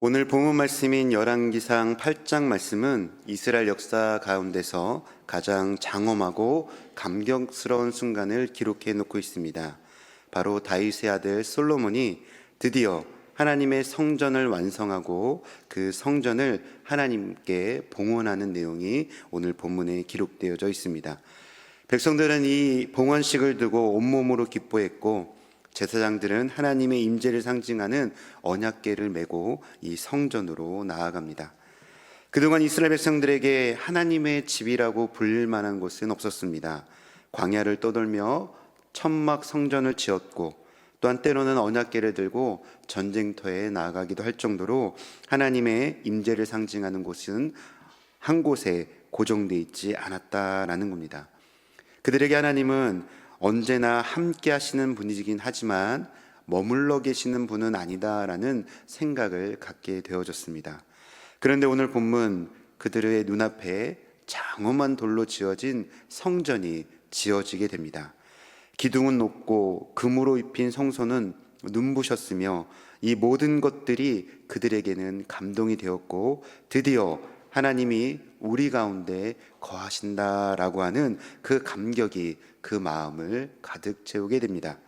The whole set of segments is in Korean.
오늘 본문 말씀인 열왕기상 8장 말씀은 이스라엘 역사 가운데서 가장 장엄하고 감격스러운 순간을 기록해 놓고 있습니다. 바로 다윗의 아들 솔로몬이 드디어 하나님의 성전을 완성하고 그 성전을 하나님께 봉헌하는 내용이 오늘 본문에 기록되어져 있습니다. 백성들은 이 봉헌식을 두고 온몸으로 기뻐했고 제사장들은 하나님의 임재를 상징하는 언약궤를 메고 이 성전으로 나아갑니다. 그동안 이스라엘 백성들에게 하나님의 집이라고 불릴 만한 곳은 없었습니다. 광야를 떠돌며 천막 성전을 지었고 또한 때로는 언약궤를 들고 전쟁터에 나아가기도 할 정도로 하나님의 임재를 상징하는 곳은 한 곳에 고정돼 있지 않았다라는 겁니다. 그들에게 하나님은 언제나 함께 하시는 분이긴 하지만 머물러 계시는 분은 아니다라는 생각을 갖게 되어졌습니다. 그런데 오늘 본문 그들의 눈앞에 장엄한 돌로 지어진 성전이 지어지게 됩니다. 기둥은 높고 금으로 입힌 성소는 눈부셨으며 이 모든 것들이 그들에게는 감동이 되었고 드디어 하나님이 우리 가운데 거하신다라고 하는 그 감격이 그 마음을 가득 채우게 됩니다.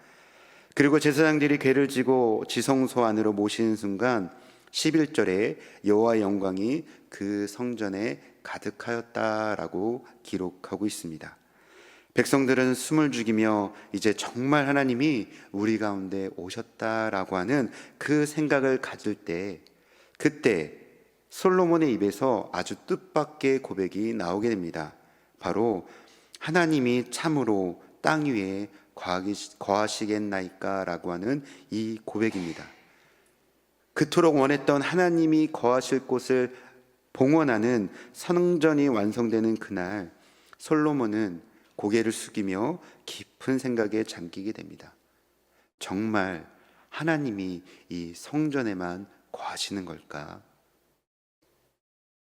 그리고 제사장들이 궤를 지고 지성소 안으로 모시는 순간 11절에 여호와의 영광이 그 성전에 가득하였다라고 기록하고 있습니다. 백성들은 숨을 죽이며 이제 정말 하나님이 우리 가운데 오셨다라고 하는 그 생각을 가질 때 그때 솔로몬의 입에서 아주 뜻밖의 고백이 나오게 됩니다. 바로 하나님이 참으로 땅 위에 거하시겠나이까라고 하는 이 고백입니다. 그토록 원했던 하나님이 거하실 곳을 봉헌하는 성전이 완성되는 그날 솔로몬은 고개를 숙이며 깊은 생각에 잠기게 됩니다. 정말 하나님이 이 성전에만 거하시는 걸까?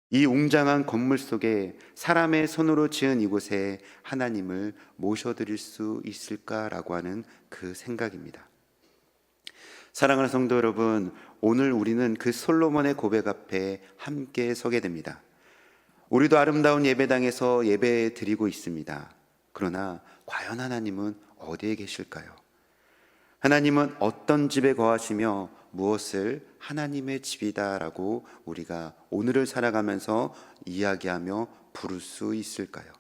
이 웅장한 건물 속에 사람의 손으로 지은 이곳에 하나님을 모셔드릴 수 있을까라고 하는 그 생각입니다. 사랑하는 성도 여러분, 오늘 우리는 그 솔로몬의 고백 앞에 함께 서게 됩니다. 우리도 아름다운 예배당에서 예배 드리고 있습니다. 그러나 과연 하나님은 어디에 계실까요? 하나님은 어떤 집에 거하시며 무엇을 하나님의 집이다라고 우리가 오늘을 살아가면서 이야기하며 부를 수 있을까요?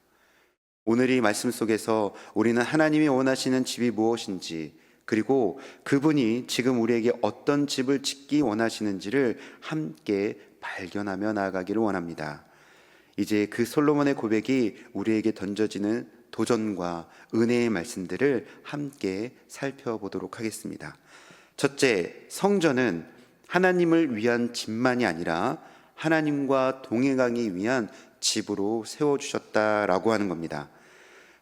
오늘 이 말씀 속에서 우리는 하나님이 원하시는 집이 무엇인지 그리고 그분이 지금 우리에게 어떤 집을 짓기 원하시는지를 함께 발견하며 나아가기를 원합니다. 이제 그 솔로몬의 고백이 우리에게 던져지는 도전과 은혜의 말씀들을 함께 살펴보도록 하겠습니다. 첫째, 성전은 하나님을 위한 집만이 아니라 하나님과 동행하기 위한 집으로 세워주셨다라고 하는 겁니다.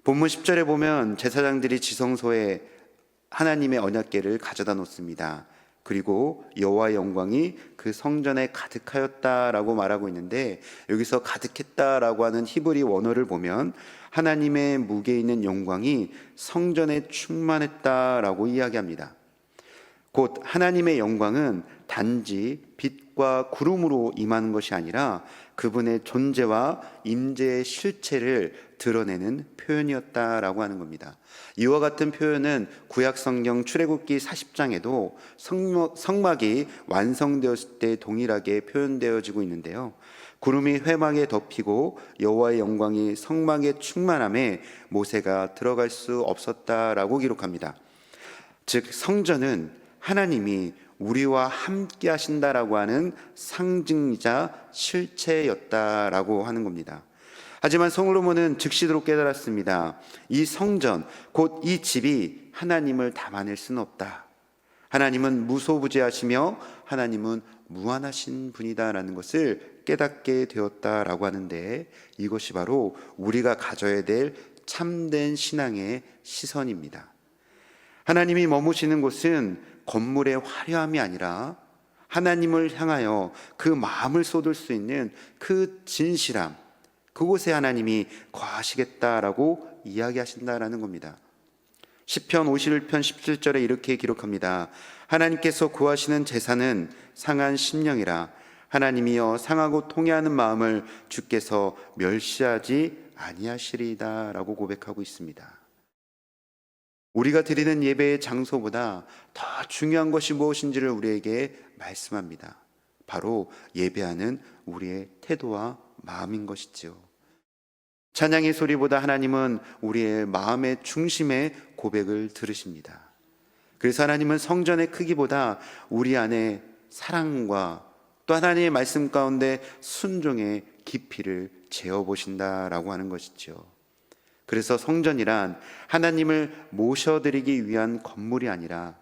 본문 10절에 보면 제사장들이 지성소에 하나님의 언약궤를 가져다 놓습니다. 그리고 여호와의 영광이 그 성전에 가득하였다라고 말하고 있는데 여기서 가득했다라고 하는 히브리 원어를 보면 하나님의 무게 있는 영광이 성전에 충만했다라고 이야기합니다. 곧 하나님의 영광은 단지 빛과 구름으로 임하는 것이 아니라 그분의 존재와 임재의 실체를 드러내는 표현이었다라고 하는 겁니다. 이와 같은 표현은 구약 성경 출애굽기 40장에도 성막 이 완성되었을 때 동일하게 표현되어지고 있는데요. 구름이 회막에 덮이고 여호와의 영광이 성막에 충만함에 모세가 들어갈 수 없었다라고 기록합니다. 즉 성전은 하나님이 우리와 함께 하신다라고 하는 상징이자 실체였다라고 하는 겁니다. 하지만 솔로몬은 즉시로 깨달았습니다. 이 성전, 곧 이 집이 하나님을 담아낼 수는 없다. 하나님은 무소부재하시며 하나님은 무한하신 분이다라는 것을 깨닫게 되었다라고 하는데 이것이 바로 우리가 가져야 될 참된 신앙의 시선입니다. 하나님이 머무시는 곳은 건물의 화려함이 아니라 하나님을 향하여 그 마음을 쏟을 수 있는 그 진실함, 그곳에 하나님이 거하시겠다라고 이야기하신다라는 겁니다. 시편 51편 17절에 이렇게 기록합니다. 하나님께서 구하시는 제사는 상한 심령이라 하나님이여 상하고 통해하는 마음을 주께서 멸시하지 아니하시리다라고 고백하고 있습니다. 우리가 드리는 예배의 장소보다 더 중요한 것이 무엇인지를 우리에게 말씀합니다. 바로 예배하는 우리의 태도와 마음인 것이지요. 찬양의 소리보다 하나님은 우리의 마음의 중심의 고백을 들으십니다. 그래서 하나님은 성전의 크기보다 우리 안에 사랑과 또 하나님의 말씀 가운데 순종의 깊이를 재어 보신다라고 하는 것이죠. 그래서 성전이란 하나님을 모셔드리기 위한 건물이 아니라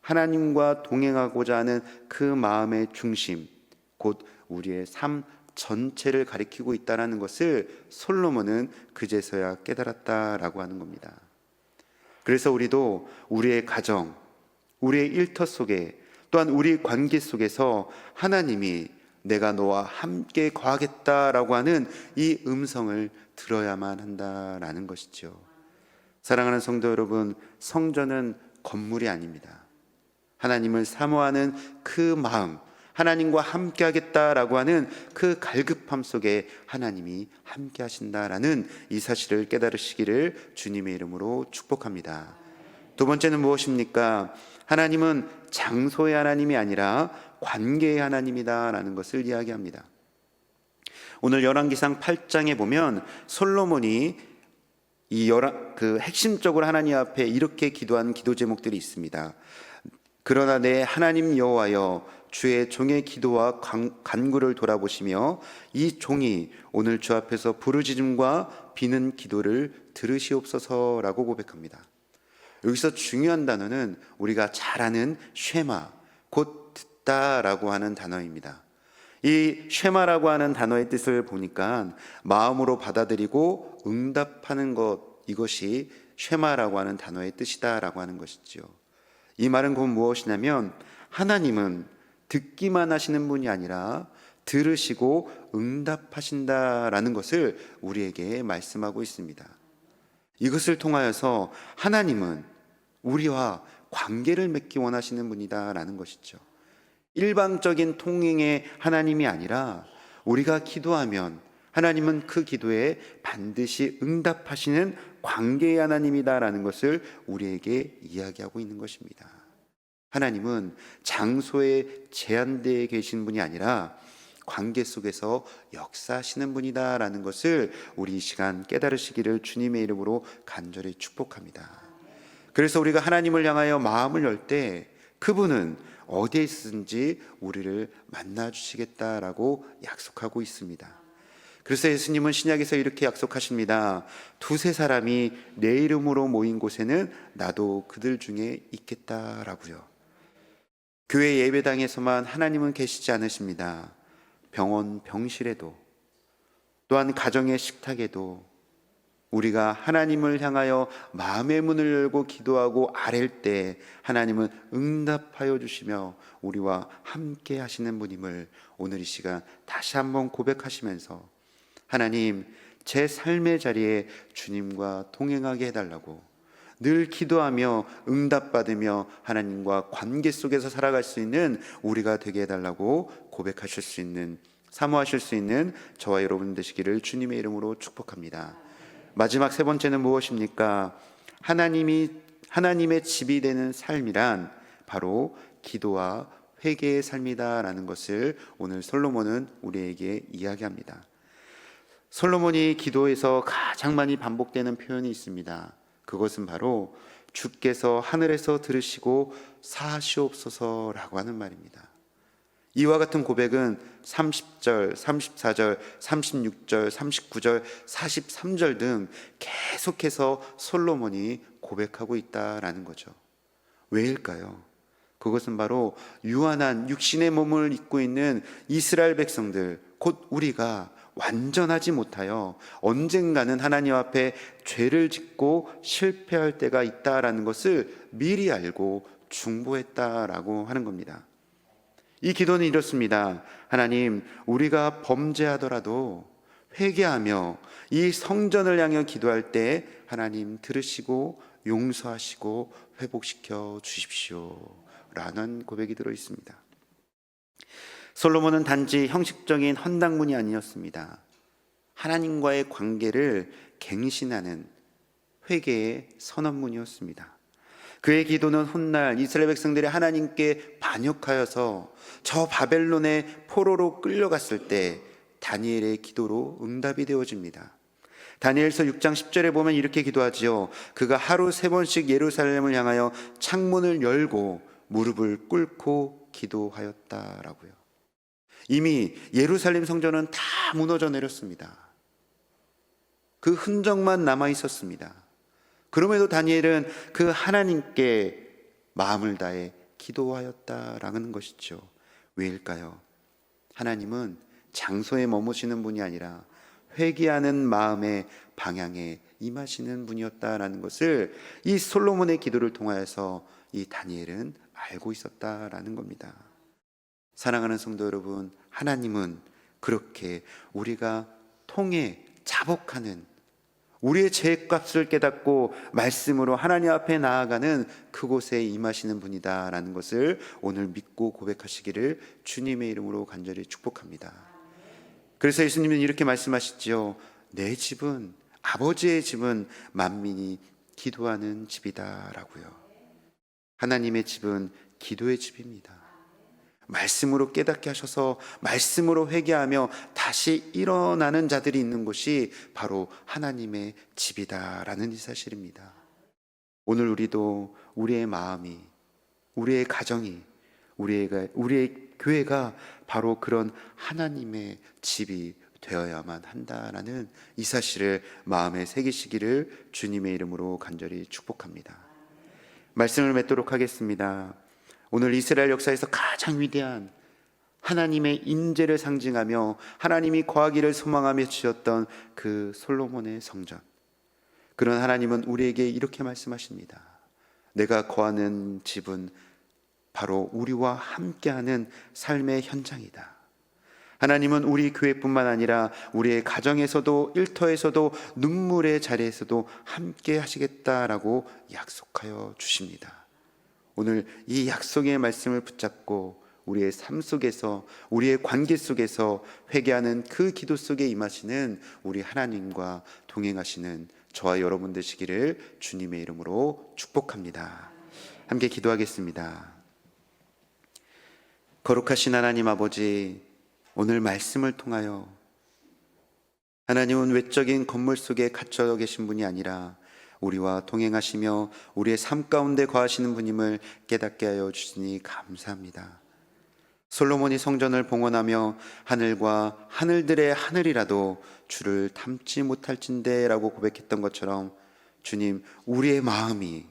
하나님과 동행하고자 하는 그 마음의 중심, 곧 우리의 삶 전체를 가리키고 있다라는 것을 솔로몬은 그제서야 깨달았다라고 하는 겁니다. 그래서 우리도 우리의 가정, 우리의 일터 속에 또한 우리 관계 속에서 하나님이 내가 너와 함께 거하겠다라고 하는 이 음성을 들어야만 한다라는 것이죠. 사랑하는 성도 여러분, 성전은 건물이 아닙니다. 하나님을 사모하는 그 마음, 하나님과 함께 하겠다라고 하는 그 갈급함 속에 하나님이 함께 하신다라는 이 사실을 깨달으시기를 주님의 이름으로 축복합니다. 두 번째는 무엇입니까? 하나님은 장소의 하나님이 아니라 관계의 하나님이다라는 것을 이야기합니다. 오늘 열왕기상 8장에 보면 솔로몬이 이 열왕 그 핵심적으로 하나님 앞에 이렇게 기도한 기도 제목들이 있습니다. 그러나 내 하나님 여호와여 주의 종의 기도와 간- 간구를 돌아보시며 이 종이 오늘 주 앞에서 부르짖음과 비는 기도를 들으시옵소서라고 고백합니다. 여기서 중요한 단어는 우리가 잘 아는 쉐마, 곧 듣다라고 하는 단어입니다. 이 쉐마라고 하는 단어의 뜻을 보니까 마음으로 받아들이고 응답하는 것 이것이 쉐마라고 하는 단어의 뜻이다라고 하는 것이죠. 이 말은 곧 무엇이냐면 하나님은 듣기만 하시는 분이 아니라 들으시고 응답하신다라는 것을 우리에게 말씀하고 있습니다. 이것을 통하여서 하나님은 우리와 관계를 맺기 원하시는 분이다라는 것이죠. 일방적인 통행의 하나님이 아니라 우리가 기도하면 하나님은 그 기도에 반드시 응답하시는 관계의 하나님이다라는 것을 우리에게 이야기하고 있는 것입니다. 하나님은 장소에 제한되어 계신 분이 아니라 관계 속에서 역사하시는 분이다라는 것을 우리 이 시간 깨달으시기를 주님의 이름으로 간절히 축복합니다. 그래서 우리가 하나님을 향하여 마음을 열 때 그분은 어디에 있든지 우리를 만나 주시겠다라고 약속하고 있습니다. 그래서 예수님은 신약에서 이렇게 약속하십니다. 두세 사람이 내 이름으로 모인 곳에는 나도 그들 중에 있겠다라고요. 교회 예배당에서만 하나님은 계시지 않으십니다. 병원 병실에도 또한 가정의 식탁에도 우리가 하나님을 향하여 마음의 문을 열고 기도하고 아랠 때 하나님은 응답하여 주시며 우리와 함께 하시는 분임을 오늘 이 시간 다시 한번 고백하시면서 하나님 제 삶의 자리에 주님과 동행하게 해달라고 늘 기도하며 응답받으며 하나님과 관계 속에서 살아갈 수 있는 우리가 되게 해달라고 고백하실 수 있는 사모하실 수 있는 저와 여러분 되시기를 주님의 이름으로 축복합니다. 마지막 세 번째는 무엇입니까? 하나님이 하나님의 집이 되는 삶이란 바로 기도와 회개의 삶이다라는 것을 오늘 솔로몬은 우리에게 이야기합니다. 솔로몬이 기도에서 가장 많이 반복되는 표현이 있습니다. 그것은 바로 주께서 하늘에서 들으시고 사시옵소서라고 하는 말입니다. 이와 같은 고백은 30절, 34절, 36절, 39절, 43절 등 계속해서 솔로몬이 고백하고 있다라는 거죠. 왜일까요? 그것은 바로 유한한 육신의 몸을 입고 있는 이스라엘 백성들, 곧 우리가 완전하지 못하여 언젠가는 하나님 앞에 죄를 짓고 실패할 때가 있다라는 것을 미리 알고 중보했다라고 하는 겁니다. 이 기도는 이렇습니다. 하나님, 우리가 범죄하더라도 회개하며 이 성전을 향해 기도할 때 하나님 들으시고 용서하시고 회복시켜 주십시오. 라는 고백이 들어 있습니다. 솔로몬은 단지 형식적인 헌당문이 아니었습니다. 하나님과의 관계를 갱신하는 회개의 선언문이었습니다. 그의 기도는 훗날 이스라엘 백성들이 하나님께 반역하여서 저 바벨론의 포로로 끌려갔을 때 다니엘의 기도로 응답이 되어집니다. 다니엘서 6장 10절에 보면 이렇게 기도하지요. 그가 하루 세 번씩 예루살렘을 향하여 창문을 열고 무릎을 꿇고 기도하였다라고요. 이미 예루살렘 성전은 다 무너져 내렸습니다. 그 흔적만 남아 있었습니다. 그럼에도 다니엘은 그 하나님께 마음을 다해 기도하였다라는 것이죠. 왜일까요? 하나님은 장소에 머무시는 분이 아니라 회개하는 마음의 방향에 임하시는 분이었다라는 것을 이 솔로몬의 기도를 통하여서 이 다니엘은 알고 있었다라는 겁니다. 사랑하는 성도 여러분, 하나님은 그렇게 우리가 통해 자복하는 우리의 죄값을 깨닫고 말씀으로 하나님 앞에 나아가는 그곳에 임하시는 분이다라는 것을 오늘 믿고 고백하시기를 주님의 이름으로 간절히 축복합니다. 그래서 예수님은 이렇게 말씀하시지요. 내 집은 아버지의 집은 만민이 기도하는 집이다라고요. 하나님의 집은 기도의 집입니다. 말씀으로 깨닫게 하셔서 말씀으로 회개하며 다시 일어나는 자들이 있는 곳이 바로 하나님의 집이다라는 이 사실입니다. 오늘 우리도 우리의 마음이 우리의 가정이 우리의 우리의 교회가 바로 그런 하나님의 집이 되어야만 한다라는 이 사실을 마음에 새기시기를 주님의 이름으로 간절히 축복합니다. 말씀을 맺도록 하겠습니다. 오늘 이스라엘 역사에서 가장 위대한 하나님의 인재를 상징하며 하나님이 거하기를 소망하며 지었던 그 솔로몬의 성전. 그런 하나님은 우리에게 이렇게 말씀하십니다. 내가 거하는 집은 바로 우리와 함께하는 삶의 현장이다. 하나님은 우리 교회뿐만 아니라 우리의 가정에서도 일터에서도 눈물의 자리에서도 함께 하시겠다라고 약속하여 주십니다. 오늘 이 약속의 말씀을 붙잡고 우리의 삶 속에서 우리의 관계 속에서 회개하는 그 기도 속에 임하시는 우리 하나님과 동행하시는 저와 여러분 되시기를 주님의 이름으로 축복합니다. 함께 기도하겠습니다. 거룩하신 하나님 아버지, 오늘 말씀을 통하여 하나님은 외적인 건물 속에 갇혀 계신 분이 아니라 우리와 동행하시며 우리의 삶 가운데 거하시는 분임을 깨닫게 하여 주시니 감사합니다. 솔로몬이 성전을 봉헌하며 하늘과 하늘들의 하늘이라도 주를 담지 못할진대라고 고백했던 것처럼 주님 우리의 마음이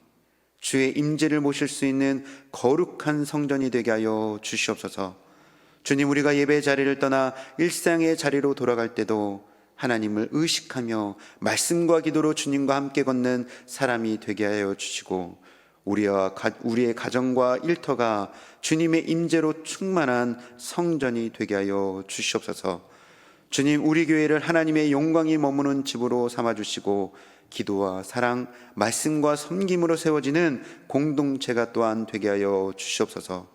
주의 임재를 모실 수 있는 거룩한 성전이 되게 하여 주시옵소서. 주님 우리가 예배 자리를 떠나 일상의 자리로 돌아갈 때도 하나님을 의식하며 말씀과 기도로 주님과 함께 걷는 사람이 되게 하여 주시고 우리와 우리의 가정과 일터가 주님의 임재로 충만한 성전이 되게 하여 주시옵소서. 주님 우리 교회를 하나님의 영광이 머무는 집으로 삼아 주시고 기도와 사랑, 말씀과 섬김으로 세워지는 공동체가 또한 되게 하여 주시옵소서.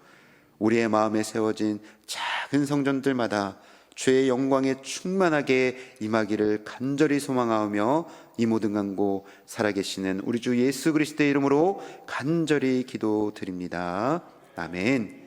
우리의 마음에 세워진 작은 성전들마다 주의 영광에 충만하게 임하기를 간절히 소망하며 이 모든 간고 살아계시는 우리 주 예수 그리스도의 이름으로 간절히 기도드립니다. 아멘.